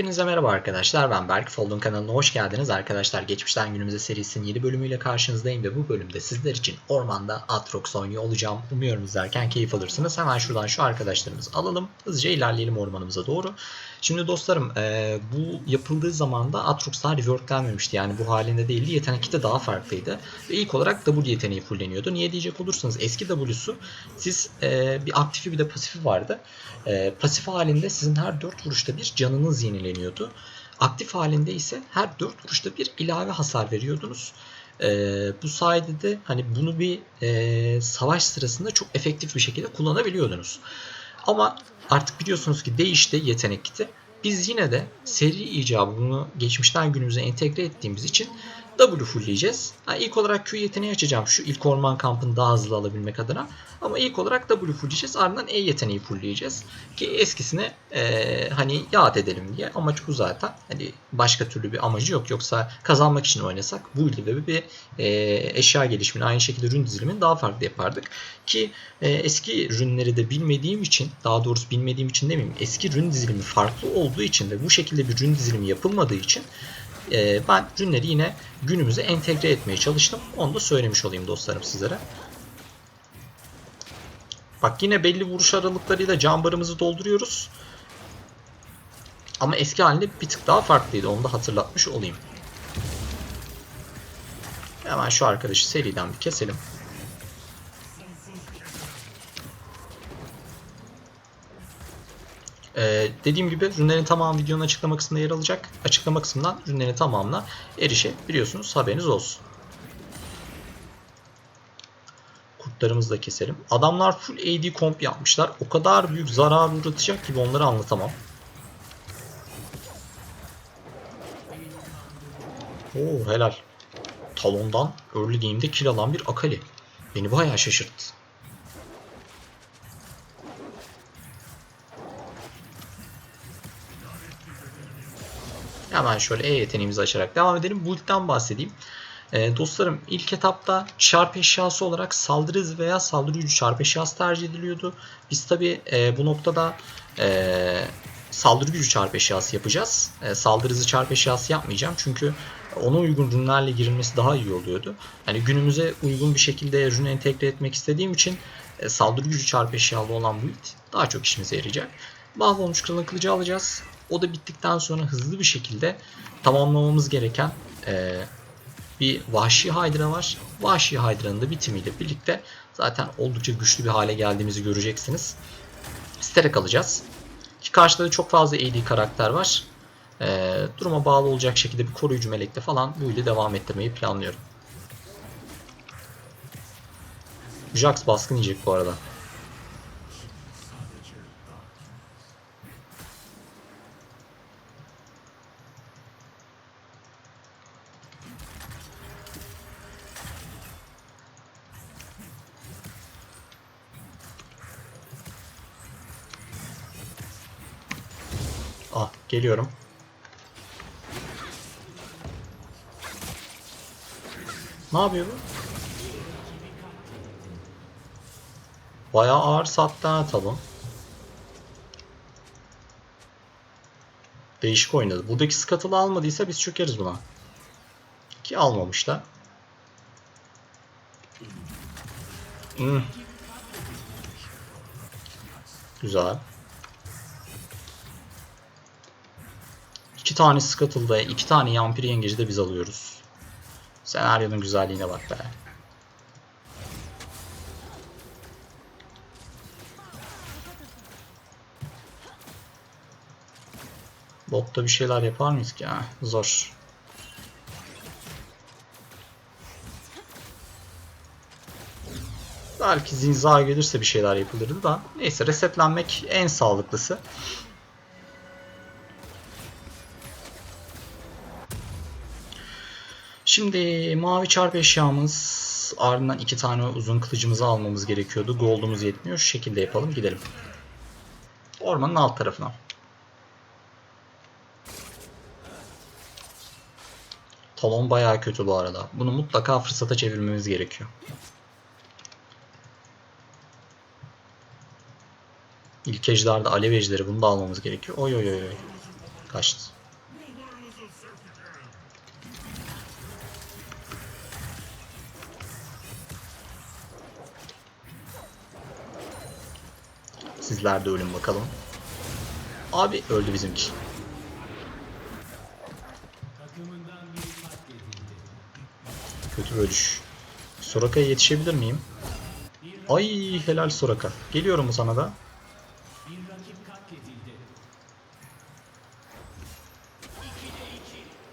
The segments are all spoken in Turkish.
Hepinize merhaba arkadaşlar. Ben Berk. Fold'un kanalına hoş geldiniz. Arkadaşlar geçmişten günümüze serisinin yeni bölümüyle karşınızdayım ve bu bölümde sizler için ormanda Atrox oynuyor olacağım. Umuyorum izlerken keyif alırsınız. Hemen şuradan şu arkadaşlarımızı alalım. Hızlıca ilerleyelim ormanımıza doğru. Şimdi dostlarım e, bu yapıldığı zaman da Atrox daha reworklenmemişti. Yani bu halinde değildi. Yetenek de daha farklıydı. Ve ilk olarak W yeteneği fulleniyordu. Niye diyecek olursanız eski W'su siz e, bir aktifi bir de pasifi vardı. E, pasif halinde sizin her 4 vuruşta bir canınız yenileniyordu. Aktif halinde ise her 4 vuruşta bir ilave hasar veriyordunuz. E, bu sayede de hani bunu bir e, savaş sırasında çok efektif bir şekilde kullanabiliyordunuz. Ama artık biliyorsunuz ki değişti yetenek kiti. Biz yine de seri icabı bunu geçmişten günümüze entegre ettiğimiz için W fullleyeceğiz. Ha, ilk olarak Q yeteneği açacağım şu ilk orman kampını daha hızlı alabilmek adına. Ama ilk olarak W fullleyeceğiz. Ardından E yeteneği fullleyeceğiz. Ki eskisine e, hani yad edelim diye. Amaç bu zaten. Hani başka türlü bir amacı yok. Yoksa kazanmak için oynasak bu ilde bir e, eşya gelişimini aynı şekilde ürün dizilimini daha farklı yapardık. Ki e, eski ürünleri de bilmediğim için daha doğrusu bilmediğim için demeyeyim. Eski ürün dizilimi farklı olduğu için ve bu şekilde bir ürün dizilimi yapılmadığı için e, ben ürünleri yine günümüze entegre etmeye çalıştım. Onu da söylemiş olayım dostlarım sizlere. Bak yine belli vuruş aralıklarıyla can barımızı dolduruyoruz. Ama eski halinde bir tık daha farklıydı. Onu da hatırlatmış olayım. Hemen şu arkadaşı seriden bir keselim. Ee, dediğim gibi ürünlerin tamamı videonun açıklama kısmında yer alacak. Açıklama kısmından ürünlerin tamamına erişebiliyorsunuz. Haberiniz olsun. Kurtlarımızı da keselim. Adamlar full AD komp yapmışlar. O kadar büyük zarar uğratacak gibi onları anlatamam. Oo helal. Talon'dan early game'de kill alan bir Akali. Beni bayağı şaşırttı. Hemen şöyle E yeteneğimizi açarak devam edelim. Build'den bahsedeyim. E, dostlarım ilk etapta çarp eşyası olarak saldırı veya saldırı gücü çarp eşyası tercih ediliyordu. Biz tabi e, bu noktada e, saldırı gücü çarp eşyası yapacağız. E, saldırı hızı çarp eşyası yapmayacağım çünkü ona uygun ürünlerle girilmesi daha iyi oluyordu. Yani günümüze uygun bir şekilde ürünü entegre etmek istediğim için e, saldırı gücü çarp eşyalı olan build daha çok işimize yarayacak. Mahvolmuş kralın kılıcı alacağız. O da bittikten sonra hızlı bir şekilde tamamlamamız gereken e, bir Vahşi Hydra var. Vahşi Hydra'nın da bitimiyle birlikte zaten oldukça güçlü bir hale geldiğimizi göreceksiniz. Sterek alacağız. Ki karşıda da çok fazla AD karakter var. E, duruma bağlı olacak şekilde bir koruyucu melekle falan bu ile devam ettirmeyi planlıyorum. Jax baskın yiyecek bu arada. Geliyorum. Ne yapıyor bu? Bayağı ağır sattı ha talon. Değişik oynadı. Buradaki skatılı almadıysa biz çökeriz buna. Ki almamış da. Hmm. Güzel. İki tane Scuttle ve iki tane Yampiri Yengeci de biz alıyoruz. Senaryonun güzelliğine bak be. Botta bir şeyler yapar mıyız ki? Ha, zor. Belki zinza gelirse bir şeyler yapılırdı da. Neyse resetlenmek en sağlıklısı. Şimdi mavi çarp eşyamız ardından iki tane uzun kılıcımızı almamız gerekiyordu. Gold'umuz yetmiyor. Şu şekilde yapalım gidelim. Ormanın alt tarafına. Talon bayağı kötü bu arada. Bunu mutlaka fırsata çevirmemiz gerekiyor. İlk ejderda alev ejderi bunu da almamız gerekiyor. Oy oy oy. Kaçtı. Sizler de ölün bakalım. Abi öldü bizimki. Kötü ölüş. Soraka'ya yetişebilir miyim? Ay helal Soraka. Geliyorum sana da?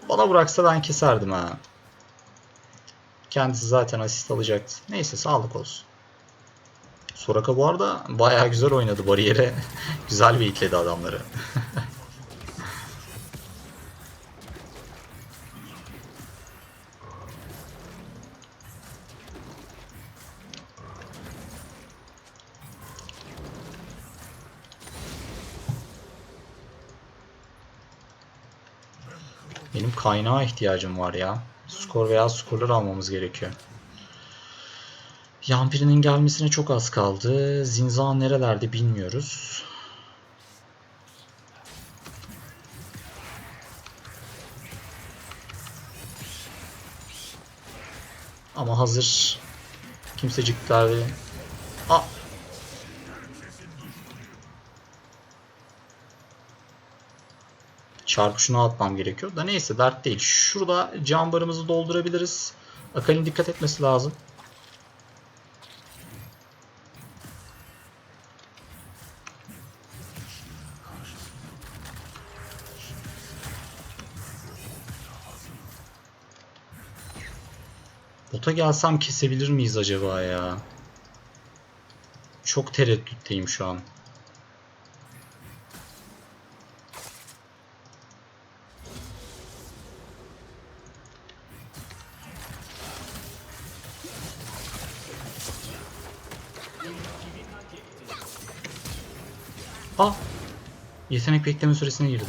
Bana bıraksa ben keserdim ha. Kendisi zaten asist alacaktı. Neyse sağlık olsun. Soraka bu arada bayağı güzel oynadı bariyere. güzel bir itledi adamları. Benim kaynağa ihtiyacım var ya. Skor veya skorlar almamız gerekiyor. Yampiri'nin gelmesine çok az kaldı. Zinzan nerelerde bilmiyoruz. Ama hazır kimseciklerde... Aa! Çarpı şunu atmam gerekiyor da neyse dert değil. Şurada cam barımızı doldurabiliriz. Akali'nin dikkat etmesi lazım. Bota gelsem kesebilir miyiz acaba ya? Çok tereddütteyim şu an. Ah! Yetenek bekleme süresine girdi.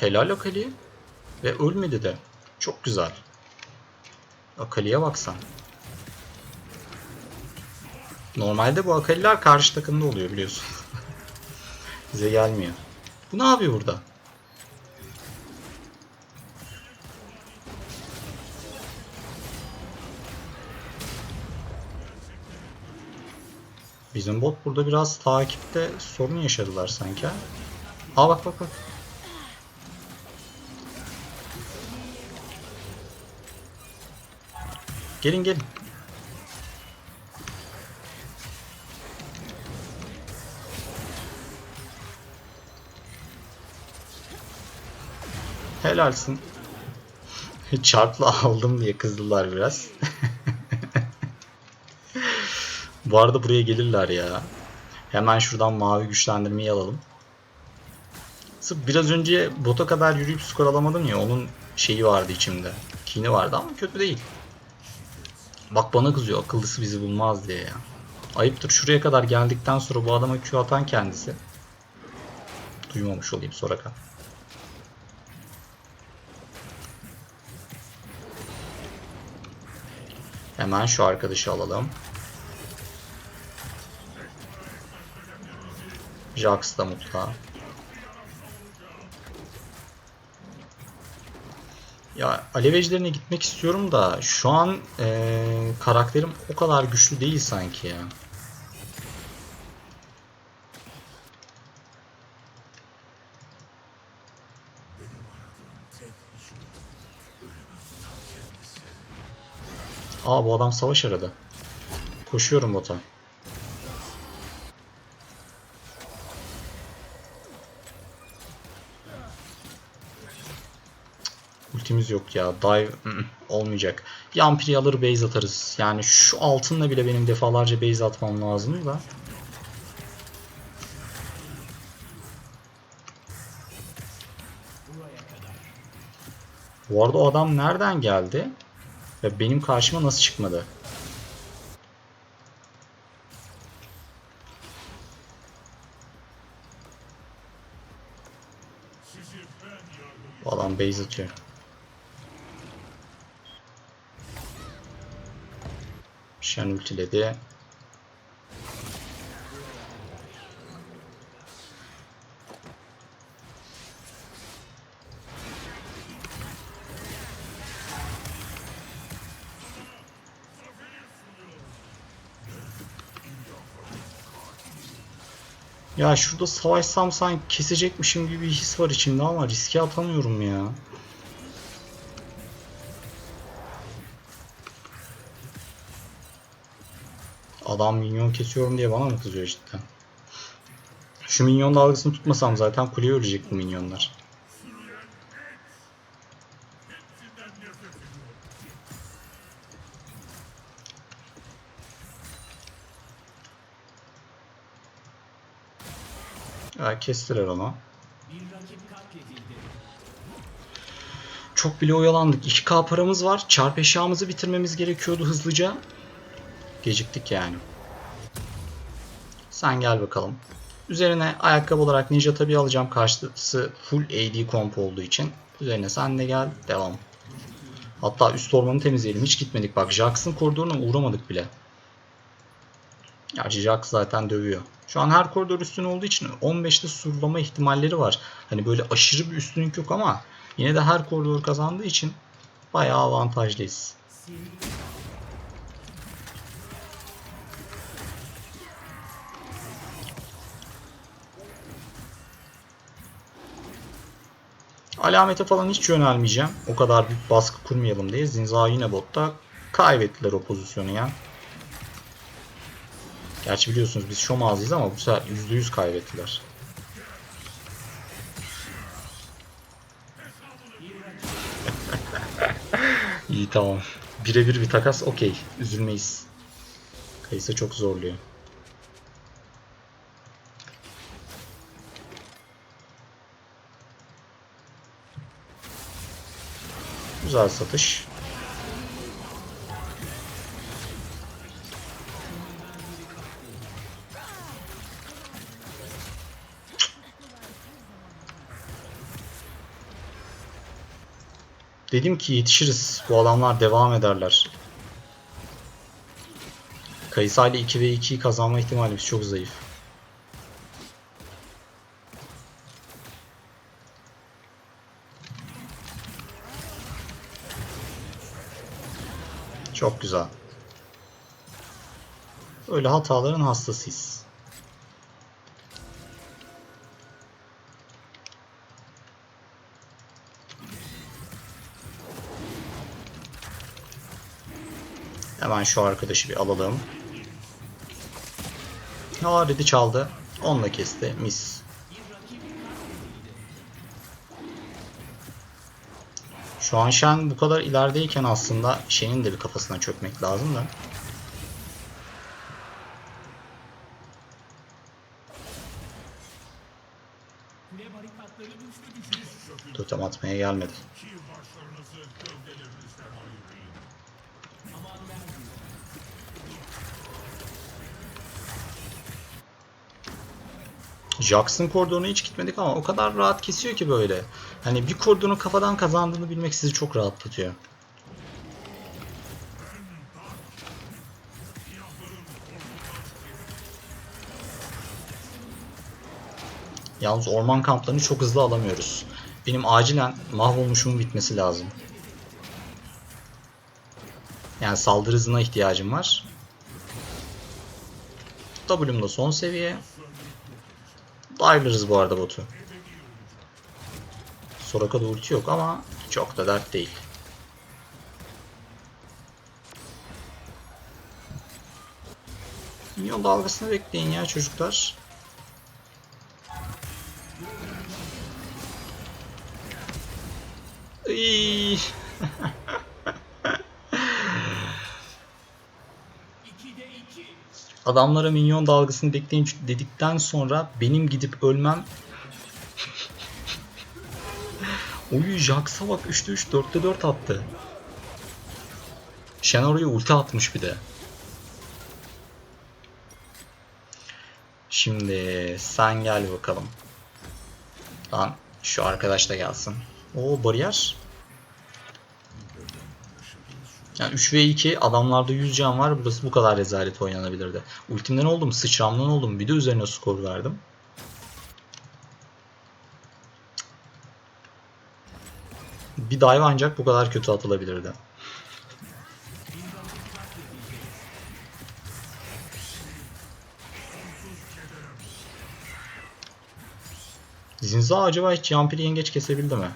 Helal Akali. Ve ölmedi de. Çok güzel. Akali'ye baksan. Normalde bu Akali'ler karşı takımda oluyor biliyorsun. Bize gelmiyor. Bu ne yapıyor burada? Bizim bot burada biraz takipte sorun yaşadılar sanki. ha. Aa bak bak bak. Gelin gelin. Helalsin. Çarpla aldım diye kızdılar biraz. Bu arada buraya gelirler ya. Hemen şuradan mavi güçlendirmeyi alalım. Sırf biraz önce bota kadar yürüyüp skor alamadım ya onun şeyi vardı içimde. Kini vardı ama kötü değil. Bak bana kızıyor akıllısı bizi bulmaz diye ya. Ayıptır şuraya kadar geldikten sonra bu adama Q atan kendisi. Duymamış olayım Soraka. Hemen şu arkadaşı alalım. Jax da mutlu. Ya alevecilerine gitmek istiyorum da şu an eee, karakterim o kadar güçlü değil sanki ya. Aa bu adam savaş aradı. Koşuyorum bota. Ultimiz yok ya. Dive olmayacak. Yampiri alır base atarız. Yani şu altınla bile benim defalarca base atmam lazım da. Bu arada o adam nereden geldi? Ve benim karşıma nasıl çıkmadı? Bu adam base atıyor. Şen ultiledi. Ya şurada savaşsam sanki kesecekmişim gibi bir his var içimde ama riske atamıyorum ya. Adam minyon kesiyorum diye bana mı kızıyor cidden? Şu minyon dalgasını tutmasam zaten kuleye ölecek bu minyonlar. Ya kestiler onu. Çok bile oyalandık. 2K paramız var. Çarp eşyamızı bitirmemiz gerekiyordu hızlıca. Geciktik yani. Sen gel bakalım. Üzerine ayakkabı olarak Ninja tabi alacağım. Karşısı full AD komp olduğu için. Üzerine sen de gel. Devam. Hatta üst ormanı temizleyelim. Hiç gitmedik. Bak Jax'ın koridoruna uğramadık bile. Gerçi Jax zaten dövüyor. Şu an her koridor üstün olduğu için 15'te surlama ihtimalleri var. Hani böyle aşırı bir üstünlük yok ama yine de her koridor kazandığı için bayağı avantajlıyız. Alamete falan hiç yönelmeyeceğim. O kadar büyük baskı kurmayalım diye. Zinza yine botta. Kaybettiler o pozisyonu ya. Gerçi biliyorsunuz biz şom ağzıyız ama bu sefer %100 kaybettiler. İyi tamam. Birebir bir takas okey. Üzülmeyiz. Kayısı çok zorluyor. Güzel satış. Dedim ki yetişiriz. Bu adamlar devam ederler. Kayısa ile 2 ve 2'yi kazanma ihtimalimiz çok zayıf. Çok güzel. Öyle hataların hastasıyız. Hemen şu arkadaşı bir alalım. Ha red'i çaldı. Onunla kesti. Mis. Şu an Shen bu kadar ilerideyken aslında Shen'in de bir kafasına çökmek lazım da. Totem atmaya gelmedi. Jackson koridoruna hiç gitmedik ama o kadar rahat kesiyor ki böyle. Hani bir koridorun kafadan kazandığını bilmek sizi çok rahatlatıyor. Yalnız orman kamplarını çok hızlı alamıyoruz. Benim acilen mahvolmuşumun bitmesi lazım. Yani saldırı hızına ihtiyacım var. W'm da son seviye. Dive'larız bu arada botu. Soraka'da ulti yok ama çok da dert değil. Minyon dalgasını bekleyin ya çocuklar. Iy. Adamlara minyon dalgasını bekleyin dedikten sonra benim gidip ölmem Oyu Jax'a bak 3'te 3 4'te 4 attı. Shen oraya ulti atmış bir de. Şimdi sen gel bakalım. Lan şu arkadaş da gelsin. O bariyer. Yani 3 ve 2 adamlarda 100 can var. Burası bu kadar rezalet oynanabilirdi. Ultimden oldum, sıçramdan oldum. Bir de üzerine skor verdim. Bir dive ancak bu kadar kötü atılabilirdi. Zinza acaba hiç Yampiri yengeç kesebildi mi?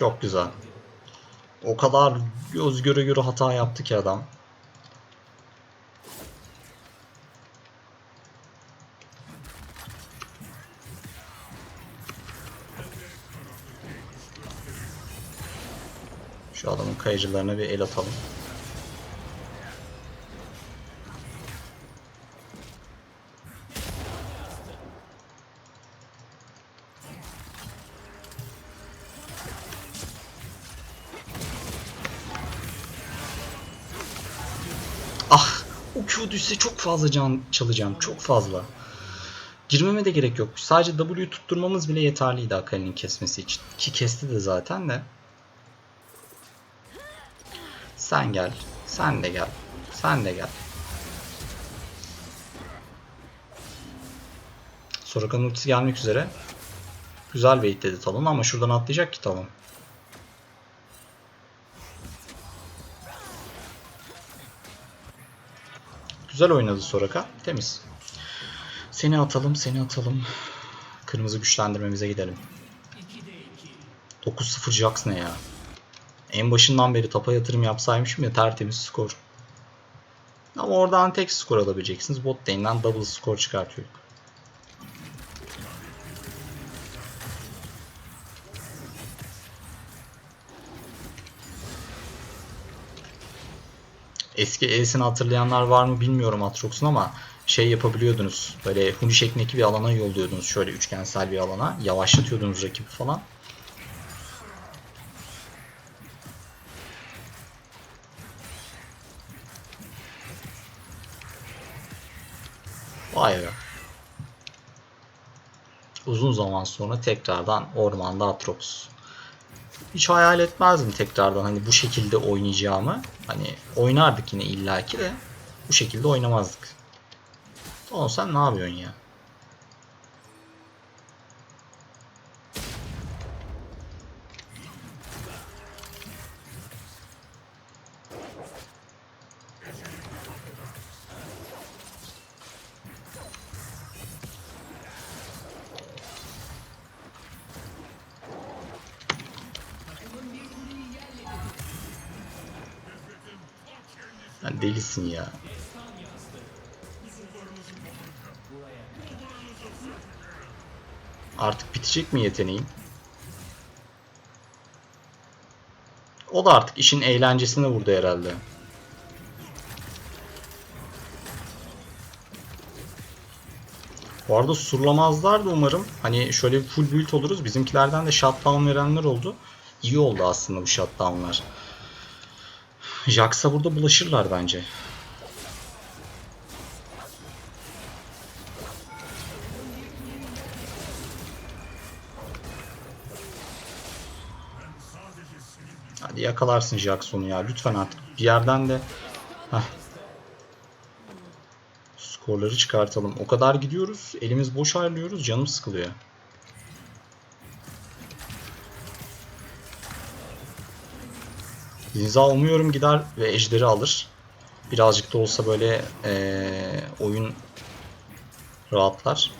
Çok güzel. O kadar göz göre göre hata yaptı ki adam. Şu adamın kayıcılarına bir el atalım. Q düşse çok fazla can çalacağım. Çok fazla. Girmeme de gerek yok. Sadece W'yu tutturmamız bile yeterliydi Akali'nin kesmesi için. Ki kesti de zaten de. Sen gel. Sen de gel. Sen de gel. Sorakan'ın ultisi gelmek üzere. Güzel bait dedi Talon ama şuradan atlayacak ki Talon. Güzel oynadı Soraka. Temiz. Seni atalım, seni atalım. Kırmızı güçlendirmemize gidelim. 9-0 Jax ne ya? En başından beri tapa yatırım yapsaymışım ya tertemiz skor. Ama oradan tek skor alabileceksiniz. Bot lane'den double skor çıkartıyor. Eski E'sini hatırlayanlar var mı bilmiyorum Atrox'un ama şey yapabiliyordunuz. Böyle huni şeklindeki bir alana yolluyordunuz. Şöyle üçgensel bir alana. Yavaşlatıyordunuz rakibi falan. Vay be. Uzun zaman sonra tekrardan ormanda Atrox. Hiç hayal etmezdim tekrardan hani bu şekilde oynayacağımı. Hani oynardık yine illaki de bu şekilde oynamazdık. Tamam sen ne yapıyorsun ya? Sen delisin ya. Artık bitecek mi yeteneğin? O da artık işin eğlencesine vurdu herhalde. Bu arada surlamazlar da umarım. Hani şöyle full build oluruz. Bizimkilerden de shutdown verenler oldu. İyi oldu aslında bu shutdownlar. Jax'a burada bulaşırlar bence. Hadi yakalarsın Jackson'u ya. Lütfen artık bir yerden de Heh. skorları çıkartalım. O kadar gidiyoruz. Elimiz boş ayrılıyoruz. Canım sıkılıyor. Zinza umuyorum gider ve ejderi alır. Birazcık da olsa böyle ee, oyun rahatlar.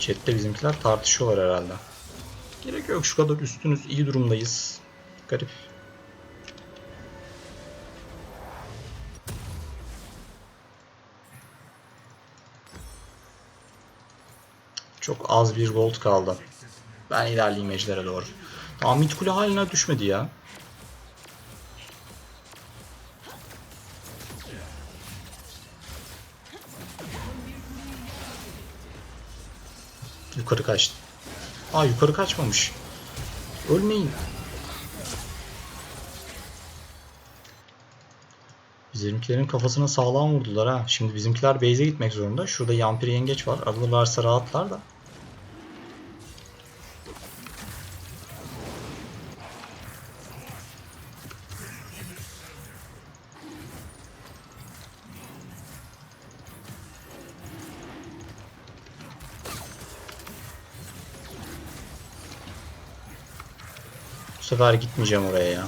Chat'te bizimkiler tartışıyorlar herhalde. Gerek yok şu kadar üstünüz iyi durumdayız. Garip. Çok az bir gold kaldı. Ben ilerleyeyim ejdere doğru. Mid kule haline düşmedi ya. Yukarı kaçtı. Aa yukarı kaçmamış. Ölmeyin. Bizimkilerin kafasına sağlam vurdular ha. Şimdi bizimkiler base'e gitmek zorunda. Şurada yampir yengeç var. Alırlarsa rahatlar da. Sefer gitmeyeceğim oraya ya.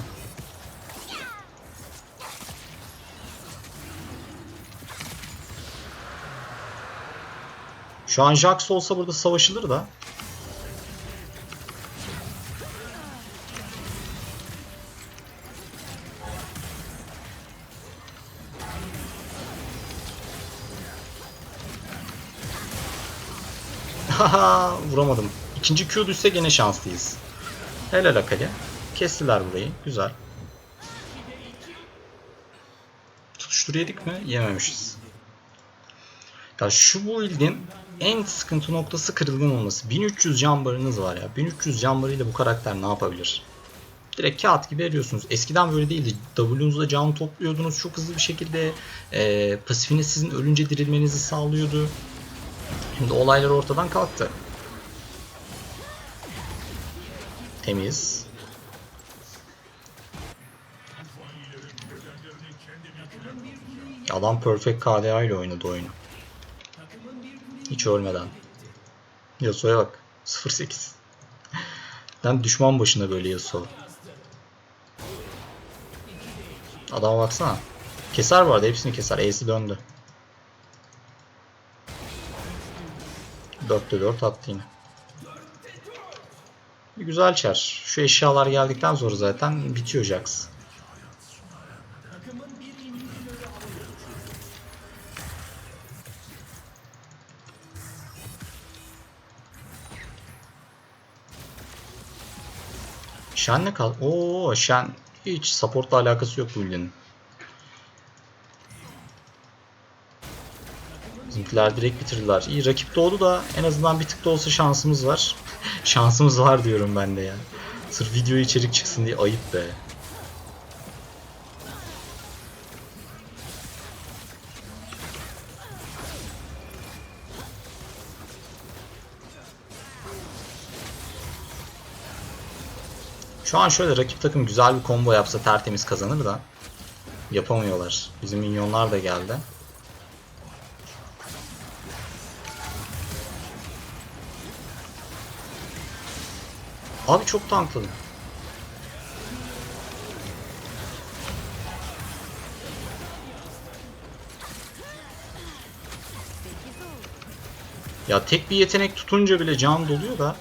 Şu an Jax olsa burada savaşılır da. Haha vuramadım. İkinci Q düşse gene şanslıyız. Helal Akali. Kestiler burayı. Güzel. Tutuştur yedik mi? Yememişiz. Ya şu build'in en sıkıntı noktası kırılgan olması. 1300 can barınız var ya. 1300 can barıyla bu karakter ne yapabilir? Direkt kağıt gibi eriyorsunuz. Eskiden böyle değildi. W'nuzla can topluyordunuz çok hızlı bir şekilde. E, pasifiniz sizin ölünce dirilmenizi sağlıyordu. Şimdi olaylar ortadan kalktı. Temiz. Adam Perfect KDA ile oynadı oyunu. Hiç ölmeden. Yasuo'ya bak. 0-8. Lan düşman başına böyle Yasuo. Adama baksana. Keser vardı hepsini keser. E'si döndü. 4'te 4 attı yine. Güzel çar. Şu eşyalar geldikten sonra zaten bitiyor Jax. Shen ne kal? Oo Shen hiç supportla alakası yok bu ülkenin. Bizimkiler direkt bitirdiler. İyi rakip doğdu da en azından bir tık da olsa şansımız var. şansımız var diyorum ben de ya. Sırf video içerik çıksın diye ayıp be. Şu an şöyle rakip takım güzel bir combo yapsa tertemiz kazanır da yapamıyorlar. Bizim minyonlar da geldi. Abi çok tankladım. Ya tek bir yetenek tutunca bile can doluyor da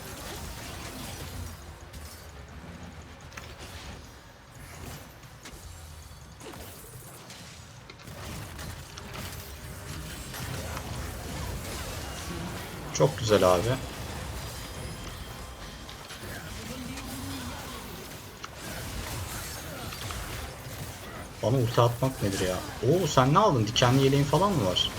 Çok güzel abi. Bana ulti atmak nedir ya? Oo sen ne aldın? Dikenli yeleğin falan mı var?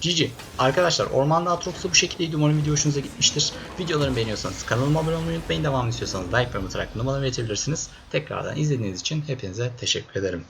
GG. Arkadaşlar Ormanda Atrox'u bu şekildeydi. Umarım video hoşunuza gitmiştir. Videolarımı beğeniyorsanız kanalıma abone olmayı unutmayın. Devamını istiyorsanız like ve unutarak numaramı verebilirsiniz. Tekrardan izlediğiniz için hepinize teşekkür ederim.